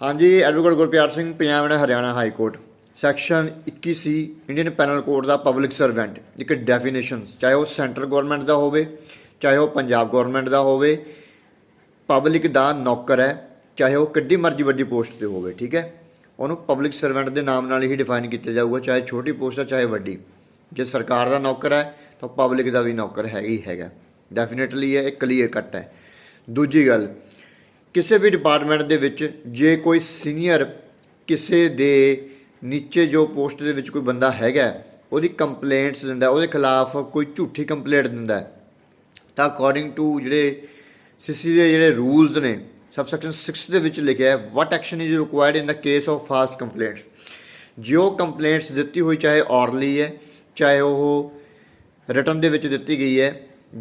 ਹਾਂਜੀ advocate Gurpyar Singh, Punjab and Haryana high court. Section 21C Indian penal code the public servant ਇੱਕ definitions ਚਾਹੇ ਉਹ centre government ਦਾ ਹੋਵੇ, ਚਾਹੇ ਉਹ ਪੰਜਾਬ ਗਵਰਨਮੈਂਟ ਦਾ ਹੋਵੇ ਪਬਲਿਕ ਦਾ ਨੌਕਰ ਹੈ, ਚਾਹੇ ਉਹ ਕਿੱਡੀ ਮਰਜ਼ੀ ਵੱਡੀ ਪੋਸਟ ਤੇ ਹੋਵੇ, ਠੀਕ ਹੈ? ਉਹਨੂੰ ਪਬਲਿਕ ਸਰਵੈਂਟ ਦੇ ਨਾਮ ਨਾਲ ਹੀ ਡਿਫਾਈਨ ਕੀਤਾ ਜਾਊਗਾ, ਚਾਹੇ ਛੋਟੀ ਪੋਸਟ ਹੈ, ਚਾਹੇ ਵੱਡੀ। ਜੇ ਸਰਕਾਰ ਦਾ ਨੌਕਰ ਹੈ, ਤਾਂ ਪਬਲਿਕ ਦਾ ਵੀ ਨੌਕਰ ਹੈ ਹੀ ਹੈਗਾ। ਡੈਫੀਨਿਟਲੀ ਇਹ ਕਲੀਅਰ ਕੱਟ ਹੈ। ਦੂਜੀ ਗੱਲ ਕਿਸੇ ਵੀ ਡਿਪਾਰਟਮੈਂਟ ਦੇ ਵਿੱਚ ਜੇ ਕੋਈ ਸੀਨੀਅਰ ਕਿਸੇ ਦੇ ਨੀਚੇ ਜੋ ਪੋਸਟ ਦੇ ਵਿੱਚ ਕੋਈ ਬੰਦਾ ਹੈਗਾ, ਉਹਦੀ ਕੰਪਲੇਂਟਸ ਦਿੰਦਾ, ਉਹਦੇ ਖਿਲਾਫ ਕੋਈ ਝੂਠੀ ਕੰਪਲੇਂਟ ਦਿੰਦਾ, ਤਾਂ ਅਕੋਰਡਿੰਗ ਟੂ ਜਿਹੜੇ ਸਿਸੀ ਦੇ ਜਿਹੜੇ ਰੂਲਸ ਨੇ ਸਬਸੈਕਸ਼ਨ 6 ਦੇ ਵਿੱਚ ਲਿਖਿਆ ਹੈ what action is required in the case of false complaints ਜੇ ਉਹ ਕੰਪਲੇਂਟਸ ਦਿੱਤੀ ਹੋਈ ਚਾਹੇ ਔਰਲੀ ਹੈ, ਚਾਹੇ ਉਹ ਰਿਟਨ ਦੇ ਵਿੱਚ ਦਿੱਤੀ ਗਈ ਹੈ,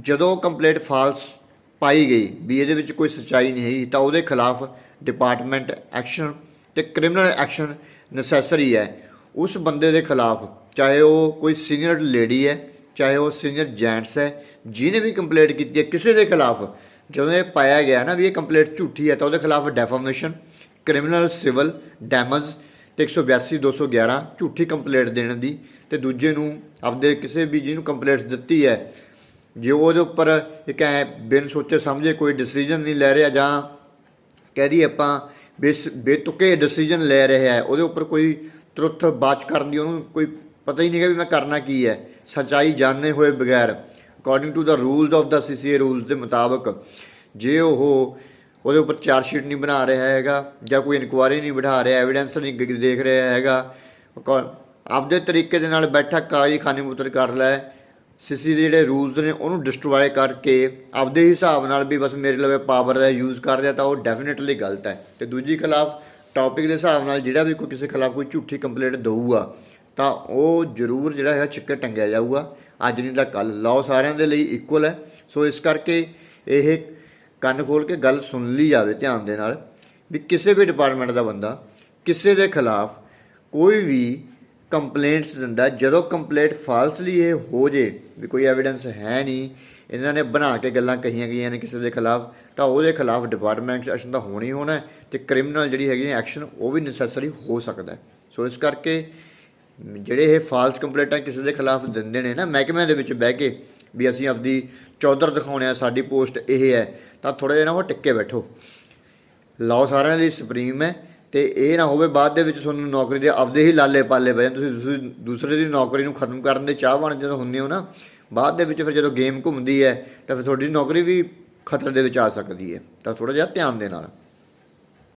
ਜਦੋਂ ਕੰਪਲੇਂਟ ਫਾਲਸ ਪਾਈ ਗਈ ਵੀ ਇਹਦੇ ਵਿੱਚ ਕੋਈ ਸੱਚਾਈ ਨਹੀਂ ਹੈਗੀ, ਤਾਂ ਉਹਦੇ ਖਿਲਾਫ ਡਿਪਾਰਟਮੈਂਟ ਐਕਸ਼ਨ ਤੇ ਕ੍ਰਿਮੀਨਲ ਐਕਸ਼ਨ ਨੈਸੈਸਰੀ ਹੈ। ਉਸ ਬੰਦੇ ਦੇ ਖਿਲਾਫ ਚਾਹੇ ਉਹ ਕੋਈ ਸੀਨੀਅਰ ਲੇਡੀ ਹੈ, ਚਾਹੇ ਉਹ ਸੀਨੀਅਰ ਜੈਂਟਸ ਹੈ, ਜਿਹਨੇ ਵੀ ਕੰਪਲੇਂਟ ਕੀਤੀ ਹੈ, ਕਿਸੇ ਦੇ ਖਿਲਾਫ ਜਦੋਂ ਇਹ ਪਾਇਆ ਗਿਆ ਨਾ ਵੀ ਇਹ ਕੰਪਲੇਂਟ ਝੂਠੀ ਹੈ, ਤਾਂ ਉਹਦੇ ਖਿਲਾਫ ਡੈਫਾਮੇਸ਼ਨ ਕ੍ਰਿਮੀਨਲ ਸਿਵਲ ਡੈਮੇਜ ਤੇ 182 211 ਝੂਠੀ ਕੰਪਲੇਂਟ ਦੇਣ ਦੀ ਤੇ ਦੂਜੇ ਨੂੰ ਆਪਦੇ ਕਿਸੇ ਵੀ ਜਿਹਨੂੰ ਕੰਪਲੇਂਟ ਦਿੱਤੀ ਹੈ ਜੇ ਉਹਦੇ ਉੱਪਰ ਇੱਕ ਐ ਬਿਨ ਸੋਚੇ ਸਮਝੇ ਕੋਈ ਡਿਸੀਜਨ ਨਹੀਂ ਲੈ ਰਿਹਾ ਜਾਂ ਕਹਿ ਦਈਏ ਆਪਾਂ ਬੇਸ, ਬੇਤੁਕੇ ਡਿਸੀਜਨ ਲੈ ਰਿਹਾ ਹੈ, ਉਹਦੇ ਉੱਪਰ ਕੋਈ ਤੁਰਤ ਬਾਚ ਕਰਨ ਦੀ ਉਹਨੂੰ ਕੋਈ ਪਤਾ ਹੀ ਨਹੀਂ ਹੈ ਵੀ ਮੈਂ ਕਰਨਾ ਕੀ ਹੈ। ਸੱਚਾਈ ਜਾਣਦੇ ਹੋਏ ਬਗੈਰ according to the rules of the CCA rules ਦੇ ਮੁਤਾਬਕ, ਜੇ ਉਹ ਉਹਦੇ ਉੱਪਰ ਚਾਰਜ ਸ਼ੀਟ ਨਹੀਂ ਬਣਾ ਰਿਹਾ ਹੈਗਾ ਜਾਂ ਕੋਈ ਇਨਕੁਆਇਰੀ ਨਹੀਂ ਬਿਠਾ ਰਿਹਾ ਐਵੀਡੈਂਸ ਨਹੀਂ ਦੇਖ ਰਿਹਾ ਹੈਗਾ ਆਪਦੇ ਤਰੀਕੇ ਦੇ ਨਾਲ ਬੈਠਾ ਕਾਜ਼ੀ ਖਾਨੀ ਮੁੱਤਰ ਕਰ ਲੈ ਸਿਸੀ ਦੇ ਜਿਹੜੇ ਰੂਲਸ ਨੇ, ਉਹਨੂੰ ਡਿਸਟਰੋਏ ਕਰਕੇ ਆਪਦੇ ਹਿਸਾਬ ਨਾਲ ਵੀ ਬਸ ਮੇਰੇ ਲਵੇ ਪਾਵਰ ਦਾ ਯੂਜ਼ ਕਰ ਰਿਹਾ, ਤਾਂ ਉਹ ਡੈਫੀਨਿਟਲੀ ਗਲਤ ਹੈ। ਤੇ ਦੂਜੀ ਖਿਲਾਫ ਟੌਪਿਕ ਦੇ ਹਿਸਾਬ ਨਾਲ ਜਿਹੜਾ ਵੀ ਕੋਈ ਕਿਸੇ ਖਿਲਾਫ ਕੋਈ ਝੂਠੀ ਕੰਪਲੇਂਟ ਦਊਗਾ, ਤਾਂ ਉਹ ਜ਼ਰੂਰ ਜਿਹੜਾ ਹੈ ਛਿੱਕੇ ਟੰਗਿਆ ਜਾਊਗਾ। ਅੱਜ ਨਹੀਂ ਤਾਂ ਕੱਲ ਲਾਓ ਸਾਰਿਆਂ ਦੇ ਲਈ ਇਕੁਅਲ ਹੈ। ਸੋ ਇਸ ਕਰਕੇ ਇਹ ਕੰਨ ਖੋਲ ਕੇ ਗੱਲ ਸੁਣ ਲਈ ਜਾਵੇ ਧਿਆਨ ਦੇ ਨਾਲ, ਵੀ ਕਿਸੇ ਵੀ ਡਿਪਾਰਟਮੈਂਟ ਦਾ ਬੰਦਾ, ਕਿਸੇ ਦੇ ਖਿਲਾਫ ਕੋਈ ਵੀ ਕੰਪਲੇਂਟਸ ਦਿੰਦਾ, ਜਦੋਂ ਕੰਪਲੇਂਟ ਫਾਲਸਲੀ ਇਹ ਹੋ ਜੇ ਵੀ ਕੋਈ ਐਵੀਡੈਂਸ ਹੈ ਨਹੀਂ, ਇਹਨਾਂ ਨੇ ਬਣਾ ਕੇ ਗੱਲਾਂ ਕਹੀਆਂ ਗਈਆਂ ਨੇ ਕਿਸੇ ਦੇ ਖਿਲਾਫ, ਤਾਂ ਉਹਦੇ ਖਿਲਾਫ ਡਿਪਾਰਟਮੈਂਟ ਐਕਸ਼ਨ ਤਾਂ ਹੋਣੀ ਹੋਣਾ ਹੈ ਤੇ ਕ੍ਰਿਮੀਨਲ ਜਿਹੜੀ ਹੈਗੀ ਐਕਸ਼ਨ ਉਹ ਵੀ ਨੈਸੈਸਰੀ ਹੋ ਸਕਦਾ ਸੋ ਇਸ ਕਰਕੇ ਜਿਹੜੇ ਇਹ ਫਾਲਸ ਕੰਪਲੇਂਟਾਂ ਕਿਸੇ ਦੇ ਖਿਲਾਫ ਦਿੰਦੇ ਨੇ ਨਾ, ਮਹਿਕਮਿਆਂ ਦੇ ਵਿੱਚ ਬਹਿ ਕੇ ਵੀ ਅਸੀਂ ਆਪਦੀ ਚੌਧਰ ਦਿਖਾਉਣੇ ਆ, ਸਾਡੀ ਪੋਸਟ ਇਹ ਹੈ, ਤਾਂ ਥੋੜਾ ਜਿਹਾ ਨਾ ਉਹ ਟਿੱਕੇ ਬੈਠੋ। ਲਾਓ ਸਾਰਿਆਂ ਲਈ ਸੁਪਰੀਮ ਹੈ ਤੇ ਇਹ ਨਾ ਹੋਵੇ ਬਾਅਦ ਦੇ ਵਿੱਚ ਤੁਹਾਨੂੰ ਨੌਕਰੀ ਦੇ ਆਪਦੇ ਹੀ ਲਾਲੇ ਪਾਲੇ ਪੈ ਜਾਣ। ਤੁਸੀਂ ਦੂਸਰੀ- ਦੂਸਰੇ ਦੀ ਨੌਕਰੀ ਨੂੰ ਖਤਮ ਕਰਨ ਦੇ ਚਾਹਵਾਨ ਜਦੋਂ ਹੁੰਦੇ ਹੋ ਨਾ, ਬਾਅਦ ਦੇ ਵਿੱਚ ਫਿਰ ਜਦੋਂ ਗੇਮ ਘੁੰਮਦੀ ਹੈ, ਤਾਂ ਫਿਰ ਤੁਹਾਡੀ ਨੌਕਰੀ ਵੀ ਖਤਰੇ ਦੇ ਵਿੱਚ ਆ ਸਕਦੀ ਹੈ। ਤਾਂ ਥੋੜਾ ਜਿਹਾ ਧਿਆਨ ਦੇ ਨਾਲ।